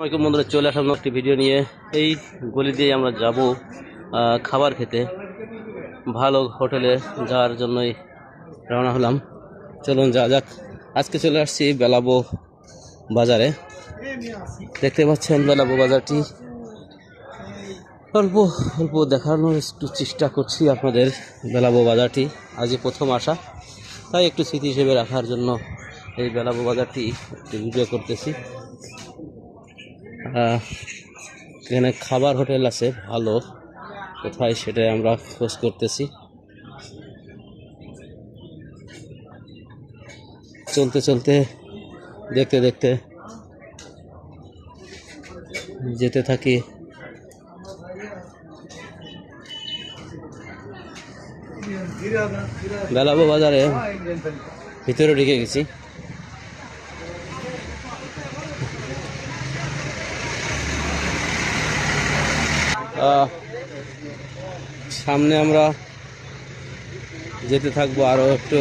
আসসালামাইকুম বন্ধুরা, চলে আসলাম একটি ভিডিও নিয়ে। এই গলি দিয়ে আমরা যাব খাবার খেতে। ভালো হোটেলে যাওয়ার জন্যই রওনা হলাম। চলুন যা যাক। আজকে চলে আসছি বেলাবো বাজারে। দেখতে পাচ্ছেন বেলাবো বাজারটি। অল্প অল্প দেখানোর একটু চেষ্টা করছি আপনাদের বেলাবো বাজারটি। আজই প্রথম আসা। তাই একটু স্মৃতি হিসেবে রাখার জন্য এই বেলাবো বাজারটি একটু ভিডিও করতেছি। এখানে খাবার হোটেল আছে, ভালো। কোথায় সেটাই আমরা খোঁজ করতেছি। চলতে চলতে, দেখতে দেখতে যেতে থাকি। বেলাবো বাজারে, ভিতরে ঢুকে গেছি। সামনে আমরা যেতে থাকব আরও একটু।